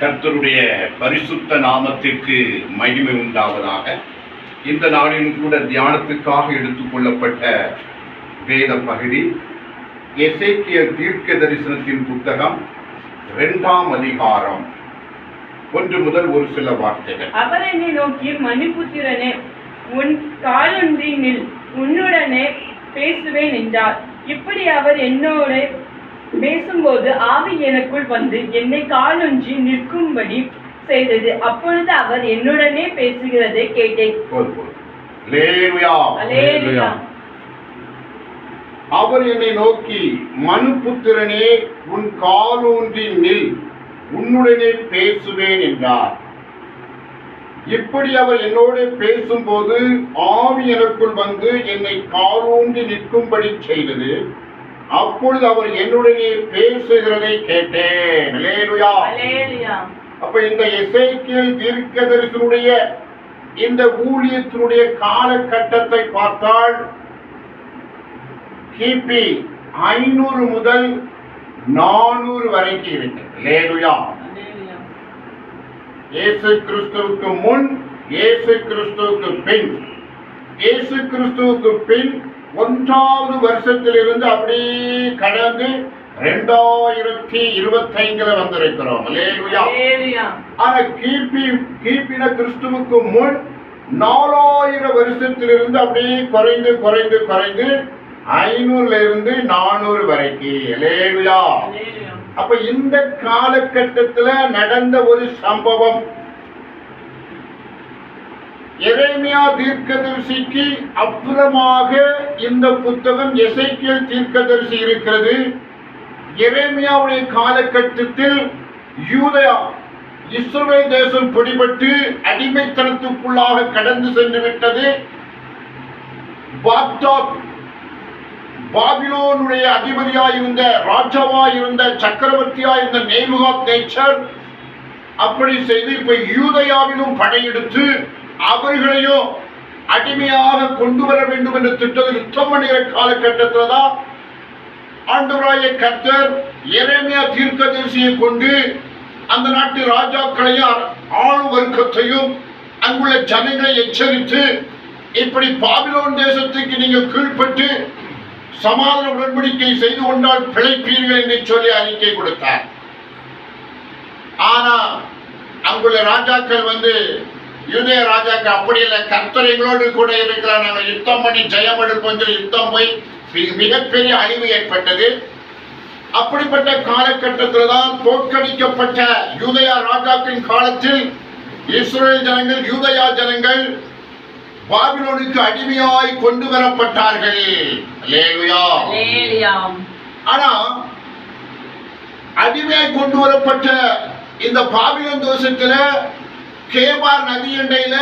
கர்த்தருடைய பரிசுத்த நாமத்திற்கு மகிமை உண்டாவதாக. இந்த நாளிலும் கூட தியானத்துக்காக எடுத்துக்கொள்ளப்பட்ட வேத பகுதி எசேக்கிய தீர்க்க தரிசனத்தின் புத்தகம் இரண்டாம் அதிகாரம். ஒன்று முதல் ஒரு சில வார்த்தைகள். அவர் என்னை நோக்கி மணிபுத்திரனே உன் காலொன்றி நில் உன்னுடனே பேசுவேன் என்றார். இப்படி அவர் என்னோட பேசும்போது ஆவி எனக்குள் வந்து என்னை காலொன்றி நிற்கும்படி செய்தது. அப்பொழுது அவர் என்னுடனே பேசுகிறதை கேட்டேன். அவர் என்னை நோக்கி மனுபுத்திரனே உன் காலூன்றி நில். உன்னுடனே பேசுவேன் என்றார். இப்படி அவர் என்னோடு பேசும்போது ஆவி எனக்குள் வந்து என்னை காலூன்றி நிற்கும்படி செய்தது. அப்பொழுது அவர் என்னுடனே பேசுகிறதை கேட்டேன். அப்ப இந்த எசேக்கியல் தீர்க்கதரிசனுடைய இந்த ஊழியத்தினுடைய காலகட்டத்தை பார்த்தால் கிபி ஐநூறு முதல் நானூறு வரைக்கும் இருக்கு. கிறிஸ்துவுக்கு முன் இயேசு கிறிஸ்துவுக்கு பின். இயேசு கிறிஸ்துவுக்கு பின் ஒன்றாவது வருஷத்திலிருந்து அப்படியே கடந்து ரெண்டாயிரத்தி இருபத்தைந்துல வந்திருக்கிறோம். ஆனா கிபி கிபின கிறிஸ்துவுக்கு முன் நாலாயிரம் வருஷத்திலிருந்து அப்படியே குறைந்து குறைந்து குறைந்து ஐநூறுல இருந்து நானூறு வரைக்கும். அப்ப இந்த காலகட்டத்துல நடந்த ஒரு சம்பவம். எரேமியா தீர்க்கதரிசிக்கு அப்புறமாக இந்த புத்தகம் எசைக்கியல் தீர்க்கதரிசி இருக்கிறது. எரேமியாவுடைய காலகட்டத்தில் யூதயா இஸ்ரவேல் தேசம் பிடிபட்டு அடிமைத்தனத்துக்குள்ளாக கடந்து சென்று விட்டது. பாக்தாத் பாபிலோனுடைய அதிபதியாயிருந்த ராஜாவாயிருந்த சக்கரவர்த்தியாயிருந்த நேமுகா நேச்சர் அப்படி செய்து இப்ப யூதயாவிலும் படையெடுத்து அவர்களையும் அடிமையாக கொண்டு வர வேண்டும் என்று திட்டம் யுத்தம் பண்ணுகிற காலகட்டத்தில் தான் ஆண்டவராய இறைமையா தீர்க்க தரிசியை கொண்டு அந்த நாட்டு ராஜாக்களையும் ஆளு வர்க்கத்தையும் அங்குள்ள ஜனங்களை எச்சரித்து இப்படி பாபிலோன் தேசத்துக்கு நீங்கள் கீழ்ப்பட்டு சமாதான உடன்படிக்கை செய்து கொண்டால் பிழைப்பீர்கள் என்று சொல்லி அறிக்கை கொடுத்தார். ஆனா அங்குள்ள ராஜாக்கள் வந்து யூதேய ராஜாக்கள் அப்படி இல்லை. கர்த்தர் எங்களோடு கூட இருக்கிறார். நாங்கள் யுத்தம் பண்ணி ஜெயம் எடுப்போம் சொல்லி யுத்தம் போய் மிக- மிகப்பெரிய அழிவு ஏற்பட்டது. அப்படிப்பட்ட காலகட்டத்தில் தான் தோற்கடிக்கப்பட்ட யூதயா ராஜாக்களின் காலத்தில் இஸ்ரேல் ஜனங்கள் யூதயா ஜனங்கள் பாபிலோனுக்கு அடிமையாய் கொண்டு வரப்பட்டார்கள். ஆனா அடிமையாய் கொண்டு வரப்பட்ட இந்த பாபிலோன் தேசத்துல கேபார் நதியண்டையில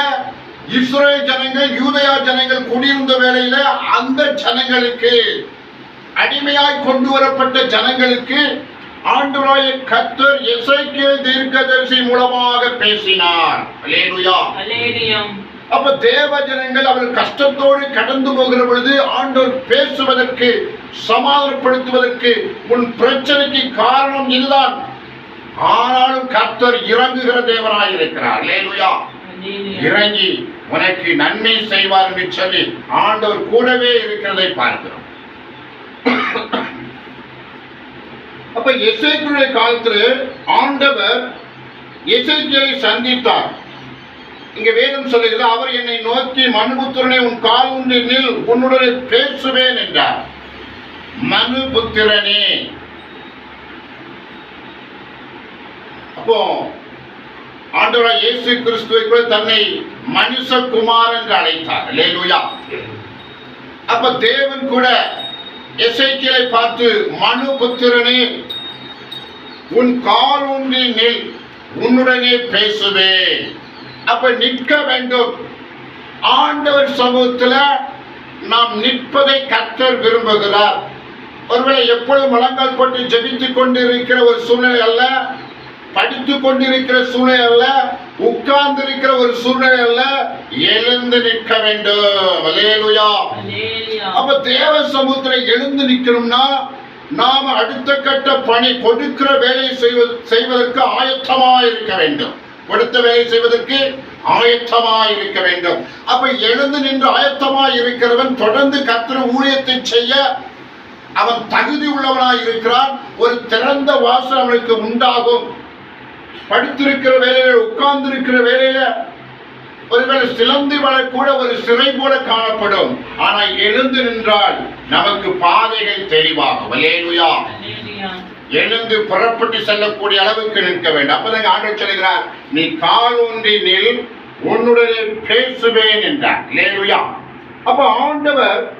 இஸ்ரேல் ஜனங்கள் யூதயா ஜனங்கள் குடியிருந்த வேளையில அந்த ஜனங்களுக்கு அடிமையாய் கொண்டு வரப்பட்ட ஜனங்களுக்கு ஆண்டவராய கர்த்தர் எசேக்கியேல் தீர்க்கதரிசி மூலமாக பேசினார். அப்ப தேவ ஜனங்கள் அவர்கள் கஷ்டத்தோடு கடந்து போகிற பொழுது ஆண்டவர் பேசுவதற்கு சமாதானப்படுத்துவதற்கு உன் பிரச்சனைக்கு காரணம் இதுதான். ஆனாலும் கர்த்தர் இறங்குகிற தேவனாய் இருக்கிறார். லேலுயா. இறங்கி உனக்கு நன்மை செய்வார் என்று சொல்லி ஆண்டவர் கூடவே இருக்கிறதை பார்க்கிறோம். அப்ப எசேக்கியலுடைய காலத்துல ஆண்டவர் எசேக்கியலை சந்தித்தார். இங்க வேதம் சொல்லுகிறது அவர் என்னை நோக்கி மனுபுத்திரனை உன் கால் நில் உன்னுடனே பேசுவேன் என்றார். மனுபுத்திரனே. அப்போ ஆண்டவராய் இயேசு கிறிஸ்துவை கூட தன்னை மனுஷகுமார் என்று அழைத்தார். லேலுயா அப்ப தேவன் கூட எசைக்கியலை பார்த்து மனு புத்திரனே உன் கால் ஊன்றி நில் உன்னுடனே பேசுவேன். அப்ப நிற்க வேண்டும். ஆண்டவர் சமூகத்துல நாம் நிற்பதை கத்தர் விரும்புகிறார். ஒருவேளை எப்பொழுது முழங்கால் போட்டு ஜெபித்துக் கொண்டிருக்கிற ஒரு சூழ்நிலை அல்ல படித்துக் கொண்டிருக்கிற சூழ்நிலை உட்கார்ந்து இருக்கிற ஒரு சூழ்நிலை அல்ல எழுந்து நிற்க வேண்டும். அப்ப தேவ சமூகத்துல எழுந்து நிக்கணும்னா நாம் அடுத்த கட்ட பணி கொடுக்கிற வேலை செய்வது செய்வதற்கு ஆயத்தமாய் இருக்க வேண்டும். கொடுத்த வேலை செய்வதற்கு ஆயத்தமாய் இருக்க வேண்டும். அப்ப எழுந்து நின்று ஆயத்தமாய் இருக்கிறவன் தொடர்ந்து கத்திர ஊழியத்தை செய்ய அவன் தகுதி உள்ளவனாய் இருக்கிறான். ஒரு திறந்த வாசல் அவனுக்கு உண்டாகும். படுத்திருக்கிற வேலையில உட்கார்ந்திருக்கிற வேலையில ஒருவேளை சிலந்தி வள கூட ஒரு சிறை போல காணப்படும். ஆனால் எழுந்து நின்றால் நமக்கு பாதைகள் தெளிவாகும். அல்லேலூயா. அல்லேலூயா. எழுந்து புறப்பட்டு செல்லக்கூடிய அளவுக்கு நிற்க வேண்டும். அப்பதான் ஆண்டவர் சொல்கிறார் நீ கால் ஒன்றி நில் உன்னுடனே பேசுவேன் என்றார். அல்லேலூயா. அப்ப ஆண்டவர்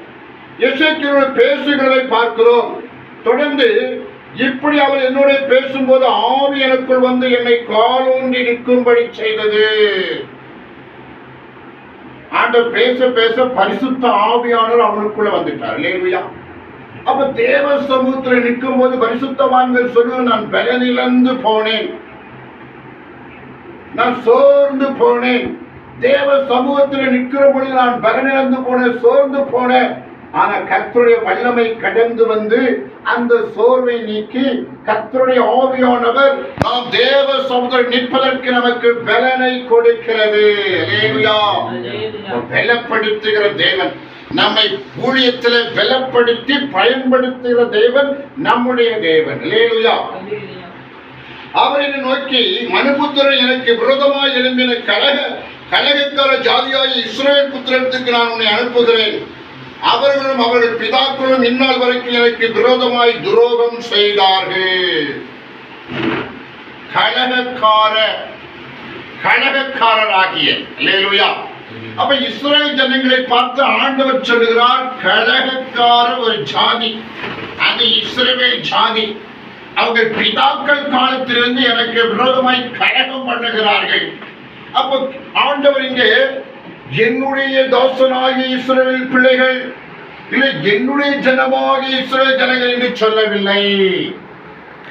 எசேக்கியேலோடு பேசுகிறதை பார்க்கிறோம். தொடர்ந்து இப்படி அவர் என்னோட பேசும்போது ஆவி எனக்குள் வந்து என்னை காலூண்டி நிற்கும்படி செய்தது. ஆண்டவர் பேச பேச பரிசுத்த ஆவியானவர் அவனுக்குள்ள வந்துட்டார். இல்லையா அப்ப தேவ சமூகத்தில் நிற்கும் போது பரிசுத்தவான்கள் சொல்லுவது நான் பலனிழந்து போனேன். நான் சோர்ந்து போனேன். தேவ சமூகத்தில் நிற்கிற பொழுது நான் பலனிழந்து போனேன் சோர்ந்து போனேன். ஆனா கர்த்தருடைய வல்லமை கடந்து வந்து அந்த சோர்வை நீக்கி கர்த்தருடைய ஆவியானவர் நாம் தேவ சமூகத்தில் நிற்பதற்கு நமக்கு பலனை கொடுக்கிறது. பலப்படுத்துகிற தேவன். நம்மை ஊழியத்தில் பலப்படுத்தி பயன்படுத்துகிற தேவன் நம்முடைய தேவன். அல்லேலூயா அவரை நோக்கி மனுபுத்திரன் எனக்கு விரோதமாய் எழும்பின கழக கழகக்கார ஜாதியாய இஸ்ரவேல் புத்திரத்துக்கு நான் உன்னை அனுப்புகிறேன். அவர்களும் அவர்கள் பிதாக்களும் இந்நாள் வரைக்கும் எனக்கு விரோதமாய் துரோகம் செய்தார்கள். கழகக்கார கழகக்காரராகிய லேலுயா அப்ப இஸ்ரேல் ஜனங்களை பார்த்து ஆண்டவர் சொல்லுகிறார் கழகக்கார ஒரு ஜாதி அது இஸ்ரேல் ஜாதி. அவர்கள் பிதாக்கள் காலத்திலிருந்து எனக்கு விரோதமாய் கழகம் பண்ணுகிறார்கள். அப்போ ஆண்டவர் இங்கே என்னுடைய தாசனாகிய இஸ்ரேல் பிள்ளைகள் இல்லை என்னுடைய ஜனமாகிய இஸ்ரேல் ஜனங்கள் என்று சொல்லவில்லை.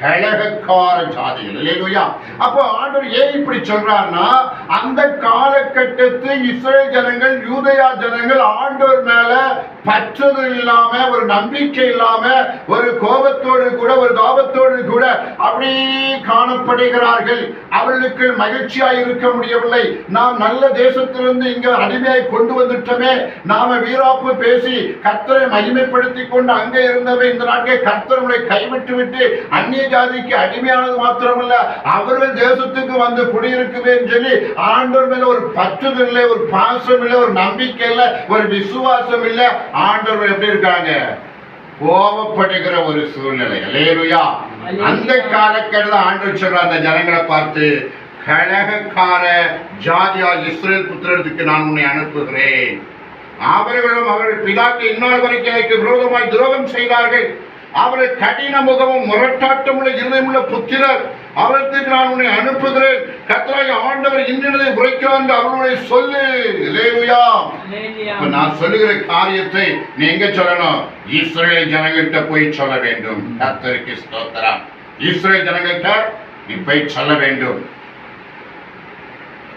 கழகக்கார ஜாதிகள். இல்லையா அப்போ ஆண்டவர் ஏன் இப்படி சொல்றாருன்னா அந்த காலகட்டத்தில் இஸ்ரேல் ஜனங்கள் யூதயா ஜனங்கள் ஆண்டவர் மேல பற்றது இல்லாம ஒரு நம்பிக்கை இல்லாம ஒரு கோபத்தோடு கூட ஒரு தாபத்தோடு கூட அப்படி காணப்படுகிறார்கள். அவர்களுக்கு மகிழ்ச்சியாய் இருக்க முடியவில்லை. நாம் நல்ல தேசத்திலிருந்து இங்க அடிமையாய் கொண்டு வந்துட்டோமே. நாம வீராப்பு பேசி கர்த்தரை மகிமைப்படுத்தி கொண்டு அங்கே இருந்தவை இந்த நாட்களை கர்த்தர்களை கைவிட்டு விட்டு அந்நிய ஜாதிக்கு அடிமையானது மாத்திரமல்ல அவர்கள் தேசத்துக்கு வந்து குடியிருக்குவேன்னு சொல்லி ஆண்டோர் மேல ஒரு பற்றுதல் இல்லை ஒரு பாசம் இல்லை ஒரு நம்பிக்கை இல்லை ஒரு விசுவாசம் இல்லை. ஆண்டவர் எப்படி இருக்காங்க? கோபப்படுகிற ஒரு சூழ்நிலை. அல்லேலூயா. அந்த காலக்கட்டத்தில் ஆண்டவர் சொல்ற அந்த ஜனங்களை பார்த்து கழகக்கார ஜாதியா இஸ்ரேல் புத்திரத்துக்கு நான் உன்னை அனுப்புகிறேன். அவர்களும் அவர்கள் பிதாக்கு இந்நாள் வரைக்கும் எனக்கு விரோதமாய் துரோகம் செய்தார்கள். அவர்கள் கடின முகமும் முரட்டாட்டமுள்ள இருதயமுள்ள புத்திரர். அவர்களுக்கு நான் உன்னை அனுப்புகிறேன். கத்தராய் ஆண்டவர் இன்னதை உரைக்கிறார் என்று அவர்களுடைய சொல்லு. லேலுயா இப்ப நான் சொல்லுகிற காரியத்தை நீ எங்க சொல்லணும்? இஸ்ரேல் ஜனங்கள்கிட்ட போய் சொல்ல வேண்டும். கர்த்தருக்கு ஸ்தோத்திரம். இஸ்ரேல் ஜனங்கள்கிட்ட நீ போய் சொல்ல வேண்டும்.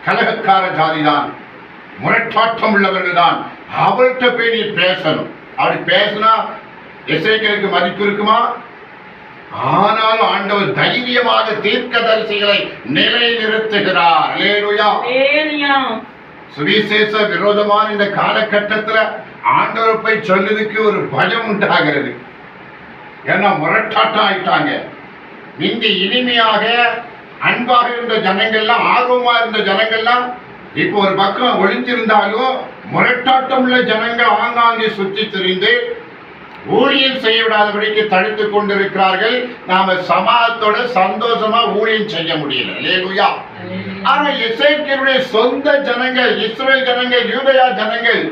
கலகக்கார ஜாதிதான். முரட்டாட்டம் உள்ளவர்கள் தான் அவர்கிட்ட போய் நீ பேசணும். அப்படி பேசினா இசைக்களுக்கு மதிப்பு இருக்குமா? ஆனாலும் ஆண்டவர் தைரியமாக தீர்க்கதரிசிகளை நிலைநிறுத்துகிறார். அல்லேலூயா அல்லேலூயா சுவிசேஷ விரோதமான இந்த காலகட்டத்துல ஆண்டவர் போய் சொல்லுறதுக்கு ஒரு பயம் உண்டாகிறது. ஏன்னா முரட்டாட்டம் ஆயிட்டாங்க. இங்க இனிமையாக அன்பாக இருந்த ஜனங்கள்லாம் ஆர்வமா இருந்த ஜனங்கள்லாம் இப்போ ஒரு பக்கம் ஒளிஞ்சிருந்தாலும் முரட்டாட்டம் உள்ள ஜனங்கள் ஆங்காங்கே சுற்றி திரிந்து ஊழியம் செய்ய விடாதபடிக்கு தடுத்துக் கொண்டிருக்கிறார்கள். நாம சமாதத்தோட சந்தோஷமா ஊழியம் செய்ய முடியல. இல்லையா ஆனா இசைக்கியருடைய சொந்த ஜனங்கள் இஸ்ரேல் ஜனங்கள் யூதயா ஜனங்கள்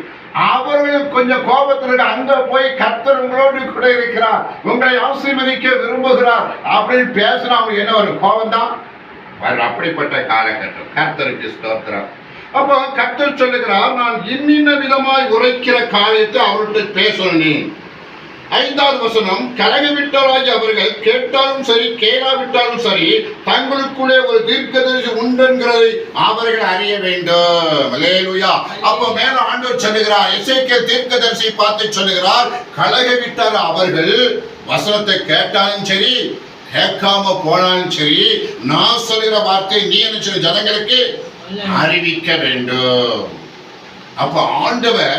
அவர்கள் கொஞ்சம் கோபத்தில் அங்க போய் கர்த்தர் உங்களோடு கூட இருக்கிறார் உங்களை ஆசீர்வதிக்க விரும்புகிறார் அப்படின்னு பேசினா அவங்க என்ன ஒரு கோபம் தான் அப்படிப்பட்ட காலகட்டம். கர்த்தருக்கு ஸ்தோத்திரம். அப்போ கர்த்தர் சொல்லுகிறார் நான் இன்னின்ன விதமாய் உரைக்கிற காரியத்தை அவர்கிட்ட பேசணும் நீ. ஐந்தாவது வசனம் கலகவிட்டவராகி அவர்கள் கேட்டாலும் சரி கேளாவிட்டாலும் சரி தங்களுக்குள்ளே ஒரு தீர்க்கதரிசி உண்டுங்கிறதை அவர்கள் அறிய வேண்டும். அல்லேலூயா. அப்ப மேல ஆண்டவர் சொல்லுகிறார் தீர்க்க தீர்க்கதரிசி பார்த்து சொல்லுகிறார் கலகவிட்டார் அவர்கள் வசனத்தை கேட்டாலும் சரி கேட்காம போனாலும் சரி நான் சொல்கிற வார்த்தை நீ என்ன ஜனங்களுக்கு அறிவிக்க வேண்டும். அப்ப ஆண்டவர்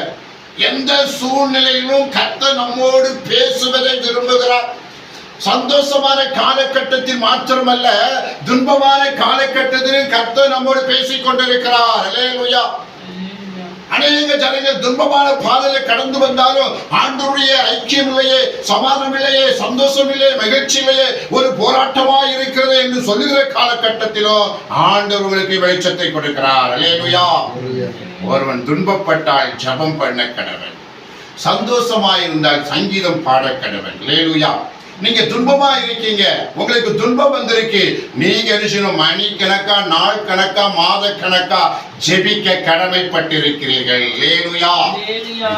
எந்த சூழ்நிலையிலும் கத்த நம்மோடு பேசுவதை விரும்புகிறார். சந்தோஷமான காலகட்டத்தில் மாத்திரமல்ல துன்பமான காலகட்டத்திலும் கர்த்தர் நம்மோடு பேசிக் கொண்டிருக்கிறார். அல்லேலூயா அநேக ஜனங்கள் துன்பமான பாதையில கடந்து வந்தாலும் ஆண்டவருடைய ஐக்கியம் இல்லையே சமாதானம் இல்லையே சந்தோஷம் இல்லையே மகிழ்ச்சி இல்லையே ஒரு போராட்டமா இருக்கிறது என்று சொல்லுகிற காலகட்டத்திலும் ஆண்டவர்களுக்கு வெளிச்சத்தை கொடுக்கிறார். அல்லேலூயா ஒருவன் துன்பப்பட்டால் ஜெபம் பண்ண கடவன். சந்தோஷமாயிருந்தால் சங்கீதம் பாட கடவன். லேலுயா நீங்க துன்பமா இருக்கீங்க. உங்களுக்கு துன்பம் வந்திருக்கு. நீங்க என்ன மணி கணக்கா நாள் கணக்கா மாத கணக்கா ஜெபிக்க கடமைப்பட்டிருக்கிறீர்கள். லேலுயா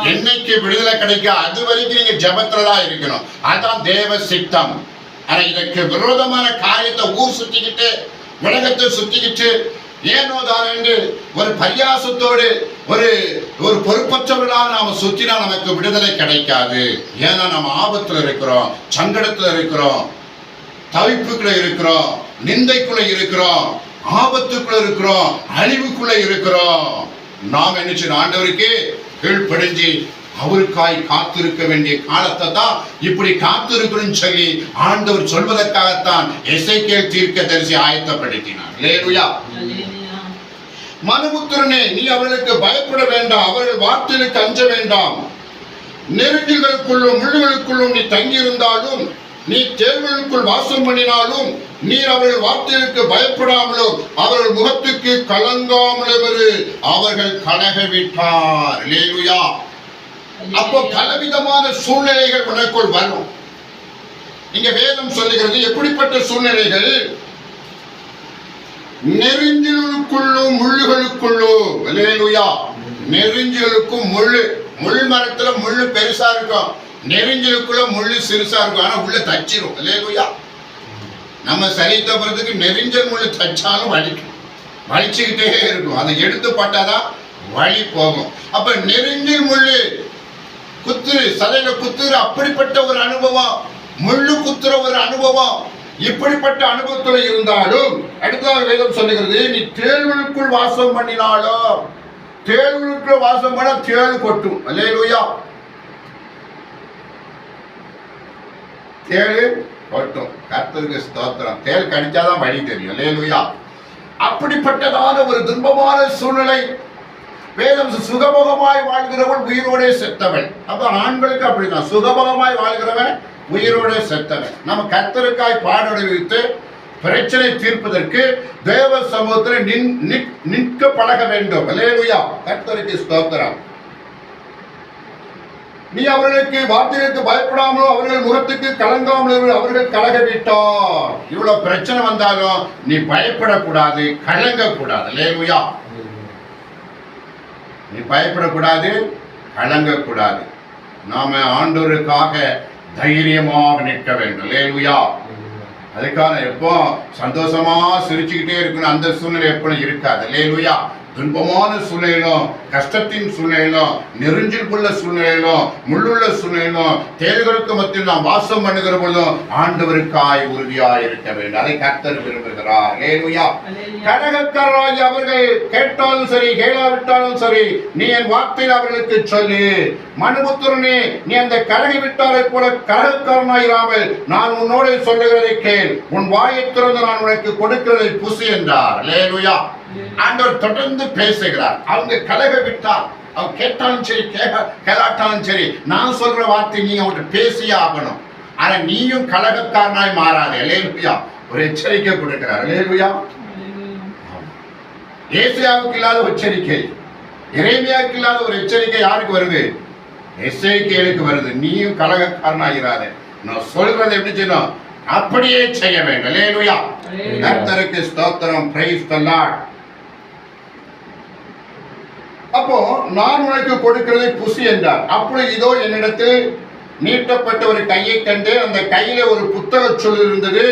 என்னைக்கு விடுதலை கிடைக்கும் அது வரைக்கும் நீங்க ஜெபத்துல இருக்கணும். அதான் தேவ சித்தம். ஆனா இதற்கு விரோதமான காரியத்தை ஊர் சுத்திக்கிட்டு உலகத்தை சுத்திக்கிட்டு ஏனோ என்று ஒரு பரியாசத்தோடு ஒரு ஒரு பொறுப்பற்றவர்களாக நாம சுத்தினா நமக்கு விடுதலை கிடைக்காது. ஏன்னா நம்ம ஆபத்தில் இருக்கிறோம் சங்கடத்தில் இருக்கிறோம் தவிப்புக்குள்ள இருக்கிறோம் நிந்தைக்குள்ள இருக்கிறோம் ஆபத்துக்குள்ள இருக்கிறோம் அழிவுக்குள்ள இருக்கிறோம். நாம் என்ன ஆண்டவருக்கு கீழ்ப்படிஞ்சு அவருக்காய் காத்திருக்க வேண்டிய காலத்தை தான் இப்படி காத்திருக்கணும்னு சொல்லி ஆண்டவர் சொல்வதற்காகத்தான் எசைக்கேல் தீர்க்க தரிசி ஆயத்தப்படுத்தினார். லேலுயா மனுபுத்திரனே நீ அவர்களுக்கு பயப்பட வேண்டாம். அவர்கள் வார்த்தைகளுக்கு அஞ்ச வேண்டாம். நெருங்கிகளுக்குள்ளும் முள்ளுகளுக்குள்ளும் நீ தங்கியிருந்தாலும் நீ தேர்வுகளுக்குள் வாசம் பண்ணினாலும் நீர் அவர்கள் வார்த்தைகளுக்கு பயப்படாமலும் அவர்கள் முகத்துக்கு கலங்காமலும் அவர்கள் கலக விட்டார் லேலுயா அப்போ பலவிதமான சூழ்நிலைகள் உனக்குள் வரும். இங்க வேதம் சொல்லுகிறது எப்படிப்பட்ட சூழ்நிலைகள்? நெருஞ்சலுக்குள்ளும் முள்ளுகளுக்குள்ளும் அல்லேலூயா. நெருஞ்சிலுக்கும் முள்ளு. முள் மரத்துல முள்ளு பெருசா இருக்கும். நெருஞ்சலுக்குள்ள முள்ளு சிறுசா இருக்கும். ஆனா உள்ள தச்சிரும். அல்லேலூயா. நம்ம சரி தப்புறதுக்கு நெருஞ்சல் முள்ளு தச்சாலும் வலிக்கும். வலிச்சுக்கிட்டே இருக்கும். அதை எடுத்து பட்டாதான் வழி போகும். அப்ப நெருஞ்சல் முள்ளு குத்துரு சதையில குத்துரு அப்படிப்பட்ட ஒரு அனுபவம் முள்ளு குத்துற ஒரு அனுபவம் இப்படிப்பட்ட அனுபவத்துல இருந்தாலும் அடுத்ததாக வேதம் சொல்லுகிறது நீ தேழ்வுக்குள் வாசம் பண்ணினாலும் தேழ்வுக்குள் வாசம் பண்ண தேள் கொட்டும். அல்லேலூயா. தேள் கொட்டும். கர்த்தருக்கு ஸ்தோத்திரம். தேள் கடிச்சாதான் வழி தெரியும். அல்லேலூயா. அப்படிப்பட்டதான ஒரு துன்பமான சூழ்நிலை வேதம் சுகபோகமாய் வாழ்கிறவன் உயிரோடே செத்தவன். அப்ப ஆண்களுக்கு அப்படிதான். சுகபோகமாய் வாழ்கிறவன் உயிரோடே செத்தவன். நம்ம கர்த்தருக்காய் பாடவித்து பிரச்சனை தீர்ப்பதற்கு தேவ சமூகத்தில் நின் நிற்க பழக வேண்டும். இல்லையா கர்த்தருக்கு ஸ்தோத்திரம். நீ அவர்களுக்கு வார்த்தைகளுக்கு பயப்படாமலோ அவர்கள் முகத்துக்கு கலங்காமலோ அவர்கள் கலக விட்டோம் இவ்வளவு பிரச்சனை வந்தாலும் நீ பயப்படக்கூடாது கலங்க கூடாது லேலுயா நீ பயப்படக்கூடாது கலங்கக்கூடாது. நாம ஆண்டோருக்காக தைரியமாக நிற்க வேண்டும். லேலுயா அதுக்கான எப்போ சந்தோஷமா சிரிச்சுக்கிட்டே இருக்கணும். அந்த சூழ்நிலை எப்பவும் இருக்காது. லேலுயா துன்பமான சூழ்நிலையிலும் கஷ்டத்தின் சூழ்நிலையிலும் நெருஞ்சில் உள்ள சூழ்நிலையிலும் முள்ளுள்ள சூழ்நிலையிலும் தேள்களுக்கு மத்தியில் நாம் வாசம் பண்ணுகிற பொழுதும் ஆண்டவருக்காய் உறுதியாய் இருக்க வேண்டும். அதை கர்த்தர் விரும்புகிறார். லேலுயா கடகக்காரராகி அவர்கள் கேட்டாலும் சரி கேளாவிட்டாலும் சரி நீ என் வார்த்தையில் அவர்களுக்கு சொல்லு. மனுபுத்திரனே நீ அந்த கரகி விட்டாரை போல கரகக்காரனாயிராமல் நான் உன்னோடு சொல்லுகிறதை கேள். உன் வாயை திறந்து நான் உனக்கு கொடுக்கிறதை புசி என்றார். லேலுயா ஆண்டவர் தொடர்ந்து பேசுகிறார். அவங்க கலக விட்டார் அவங்க கேட்டாலும் சரி கேட்க கேளாட்டாலும் சரி நான் சொல்ற வார்த்தை நீங்க அவங்கள்ட்ட பேசியே ஆகணும். ஆனா நீயும் கலகக்காரனாய் மாறாதே. லேலுயா ஒரு எச்சரிக்கை கொடுக்கிறார். லேலுயா ஏசியாவுக்கு இல்லாத எச்சரிக்கை. எரேமியாவுக்கு இல்லாத ஒரு எச்சரிக்கை யாருக்கு வருது? எஸ்ஐகேலுக்கு வருது. நீயும் கலகக்காரனாகிறாத நான் சொல்றது எப்படி செய்யணும் அப்படியே செய்ய வேண்டும். லேலுயா கர்த்தருக்கு ஸ்தோத்திரம். பிரைஸ் த லார்ட் அப்போ நான் உனக்கு கொடுக்கிறதை புசி என்றார். அப்பொழுது இதோ என்னிடத்தில் நீட்டப்பட்ட ஒரு கையை கண்டு அந்த கையில ஒரு புத்தக சொல் இருந்தது.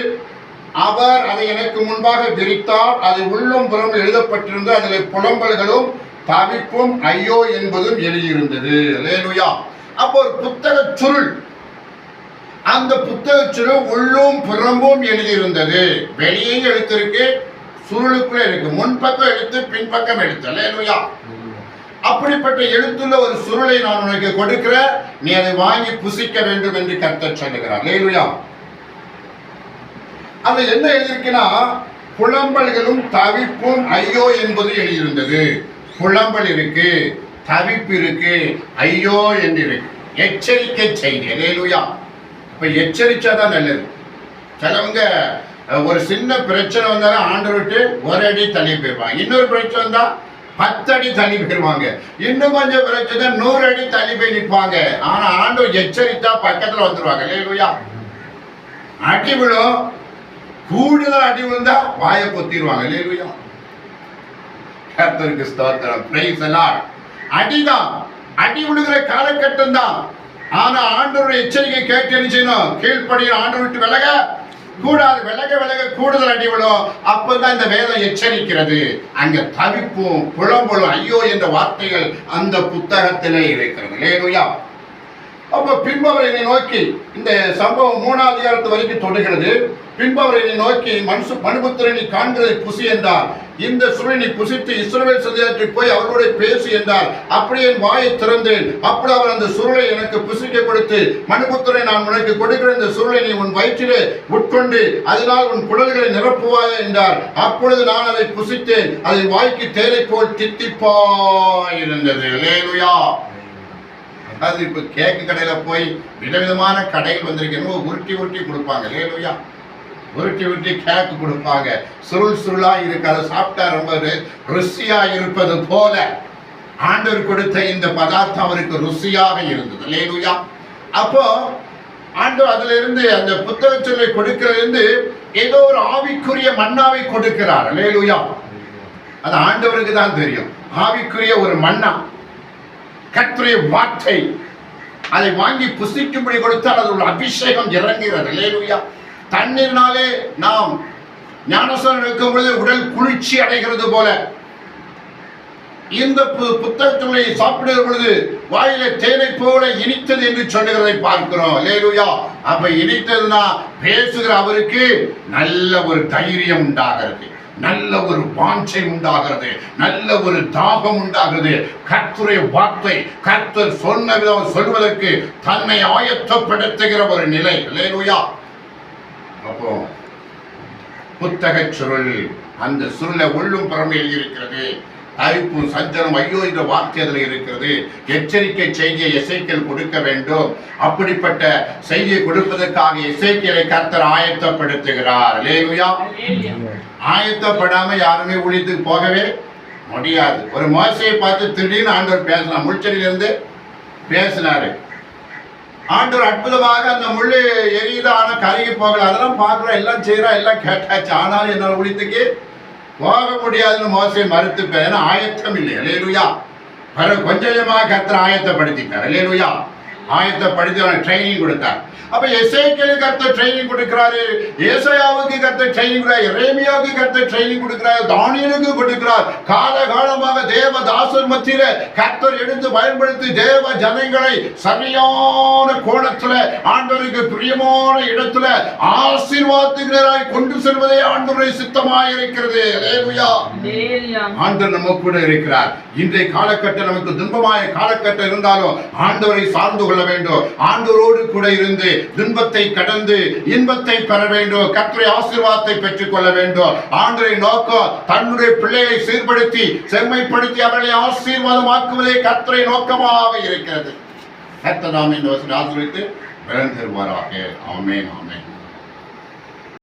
அவர் அதை எனக்கு முன்பாக விரித்தார். அது உள்ளும் புறம் எழுதப்பட்டிருந்த அதில் புலம்பல்களும் தவிப்பும் ஐயோ என்பதும் எழுதியிருந்தது. லேனுயா அப்போ ஒரு புத்தக சுருள் அந்த புத்தகச்சில உள்ளும் புறம்பும் எழுதியிருந்தது. வெளியே எழுத்திருக்கு சுருளுக்குள்ள இருக்கு. முன்பக்கம் எழுத்து பின்பக்கம் எழுத்து லேனுயா அப்படிப்பட்ட எழுத்துள்ள ஒரு சுருளை நான் உனக்கு கொடுக்கிற நீ அதை வாங்கி புசிக்க வேண்டும் என்று கர்த்தர் சொல்லுகிறார். லேலுயா அது என்ன எழுதியிருக்குன்னா புலம்பல்களும் தவிப்பும் ஐயோ என்பது எழுதியிருந்தது. புலம்பல் இருக்கு தவிப்பு இருக்கு ஐயோ என்று இருக்கு. எச்சரிக்கை செய்தி. லேலுயா இப்ப எச்சரிச்சாதான் நல்லது. சிலவங்க ஒரு சின்ன பிரச்சனை வந்தாலும் ஆண்டு விட்டு ஒரு அடி தள்ளி போயிருப்பாங்க. இன்னொரு பிரச்சனை வந்தா பத்து அடி தள்ளி போயிருவாங்க இன்னும் கொஞ்சம் பிரச்சனை நூறு அடி தள்ளி போய் நிற்பாங்க. ஆனா ஆண்டு எச்சரித்தா பக்கத்துல வந்துருவாங்க. இல்லையா அடி விழும் கூடுதல் அடி விழுந்தா வாயை பொத்திடுவாங்க இல்லையா கர்த்தருக்கு ஸ்தோத்திரம். பிரைஸ் எல்லாம் அடிதான். அடி விழுகிற காலகட்டம் தான் ஆனா ஆண்டோட எச்சரிக்கை கேட்டு என்ன செய்யணும்? கீழ்படியில் ஆண்டு விட்டு விலக. கூடாது விலக விலக கூடுதல் அடி விழும். அப்பதான் இந்த வேதம் எச்சரிக்கிறது. அங்க தவிப்பும் புலம்பலும் ஐயோ என்ற வார்த்தைகள் அந்த புத்தகத்திலே இருக்கிறது. லேனுயா அப்ப பின்பவரை நோக்கி இந்த சம்பவம் மூணாவது அதிகாரத்து வரைக்கும் தொடுகிறது பின்பவரை நோக்கி மனுஷ மனுபுத்திரனை காண்கிறது புசி என்றார். இந்த சூழலை புசித்து இஸ்ரவேல் சந்தியாற்றி போய் அவர்களோட பேசு என்றார். அப்படி என் வாயை திறந்தேன். அப்படி அவர் அந்த சுருளை எனக்கு புசிக்க கொடுத்து மனுபுத்திரை நான் உனக்கு கொடுக்கிற இந்த சுருளை நீ உன் வயிற்றிலே உட்கொண்டு அதனால் உன் குடல்களை நிரப்புவாய? என்றார். அப்பொழுது நான் அதை புசித்தேன். அதை வாய்க்கு தேரை போல் தித்திப்பாய் இருந்தது லேலுயா அதாவது இப்போ கேக்கு கடையில் போய் விதவிதமான கடைகள் வந்திருக்கணும் உருட்டி உருட்டி கொடுப்பாங்க. லேலுயா உருட்டி உருட்டி கேக்கு கொடுப்பாங்க. சுருள் சுருளா இருக்கு அதை சாப்பிட்டா ரொம்ப ருசியா இருப்பது போல. ஆண்டவர் கொடுத்த இந்த பதார்த்தம் அவருக்கு ருசியாக இருந்தது. லேலுயா அப்போ ஆண்டவர் அதுல இருந்து அந்த புத்தக சொல்லை கொடுக்கிறது இருந்து ஏதோ ஒரு ஆவிக்குரிய மன்னாவை கொடுக்கிறார். லேலுயா அது ஆண்டவருக்கு தான் தெரியும். ஆவிக்குரிய ஒரு மன்னா. கர்த்தருடைய வார்த்தை. அதை வாங்கி புசிக்கும்படி கொடுத்தால் அதில் உள்ள அபிஷேகம் இறங்குகிறது. லேலுயா தண்ணீர்னாலே நாம் ஞானசனம் இருக்கும் பொழுது உடல் குளிர்ச்சி அடைகிறது போல. இந்த பு- சாப்பிடுகிற பொழுது வாயில தேனை போல இனித்தது என்று சொல்லுகிறதை பார்க்கிறோம். லேலுயா அப்ப இனித்ததுன்னா பேசுகிற அவருக்கு நல்ல ஒரு தைரியம் உண்டாகிறது. நல்ல ஒரு வாஞ்சை உண்டாகிறது. நல்ல ஒரு தாகம் உண்டாகிறது. கர்த்துரை வார்த்தை கர்த்தர் சொன்ன விதம் சொல்வதற்கு தன்னை ஆயத்தப்படுத்துகிற ஒரு நிலை. லேலுயா அப்போ புத்தகச் சுருள் அந்த சுருளை உள்ளும் புறம் எழுதியிருக்கிறது அரிப்பு சஞ்சலம் ஐயோ என்ற வார்த்தை அதில் இருக்கிறது. எச்சரிக்கை செய்தியை எசைக்கல் கொடுக்க வேண்டும். அப்படிப்பட்ட செய்தியை கொடுப்பதற்காக எசைக்கலை கர்த்தர் ஆயத்தப்படுத்துகிறார். லேலுயா ஆயத்தப்படாம யாருமே ஊழியத்துக்கு போகவே முடியாது. ஒரு மோசையை பார்த்து திடீர்னு ஆண்டவர் பேசலாம் முள்செடியிலிருந்து பேசினாரு. ஆண்டவர் அற்புதமாக அந்த முள்ளு எரியுது ஆனால் கருகி போகல. அதெல்லாம் பார்க்குறோம் எல்லாம் செய்கிறோம் எல்லாம் கேட்டாச்சு. ஆனாலும் என்னால் ஊழியத்துக்கு போக முடியாதுன்னு மோசை மறுத்துப்பேன் ஏன்னா ஆயத்தம் இல்லை. இல்லையா பிறகு கொஞ்சமாக கத்திர ஆயத்தப்படுத்திட்டார் இல்லையா ஆயத்தப்படுத்தி ட்ரைனிங் கொடுத்தார். அப்ப எசேக்கியலு கர்த்தர் ட்ரைனிங் கொடுக்கிறாரு ஏசாயாவுக்கு கர்த்தர் ட்ரைனிங் கொடுக்கிறார் எரேமியாவுக்கு கர்த்தர் ட்ரைனிங் கொடுக்கிறார் தானியலுக்கு கொடுக்கிறார். கால காலமாக தேவ தாசர் மத்தியில கர்த்தர் எடுத்து பயன்படுத்தி தேவ ஜனங்களை சரியான கோணத்துல ஆண்டவருக்கு பிரியமான இடத்துல ஆசீர்வாதத்துகிறாய் கொண்டு செல்வதே ஆண்டவரை சித்தமாய் இருக்கிறது. ஆண்டவர் நம்ம கூட இருக்கிறார். இன்றைய காலகட்டம் நமக்கு துன்பமாய காலகட்டம் இருந்தாலும் ஆண்டவரை சார்ந்து கொள்ள வேண்டும். ஆண்டோரோடு கூட இருந்து துன்பத்தை கடந்து இன்பத்தை பெற வேண்டும். கத்துரை ஆசீர்வாதத்தை பெற்றுக் கொள்ள வேண்டும். ஆண்டரை நோக்கம் தன்னுடைய பிள்ளைகளை சீர்படுத்தி செம்மைப்படுத்தி அவர்களை ஆசீர்வாதமாக்குவதே கத்துரை நோக்கமாக இருக்கிறது. கர்த்தர் நாம் இந்த வசனம் ஆசிரியத்து விளந்தருவாராக ஆமென்.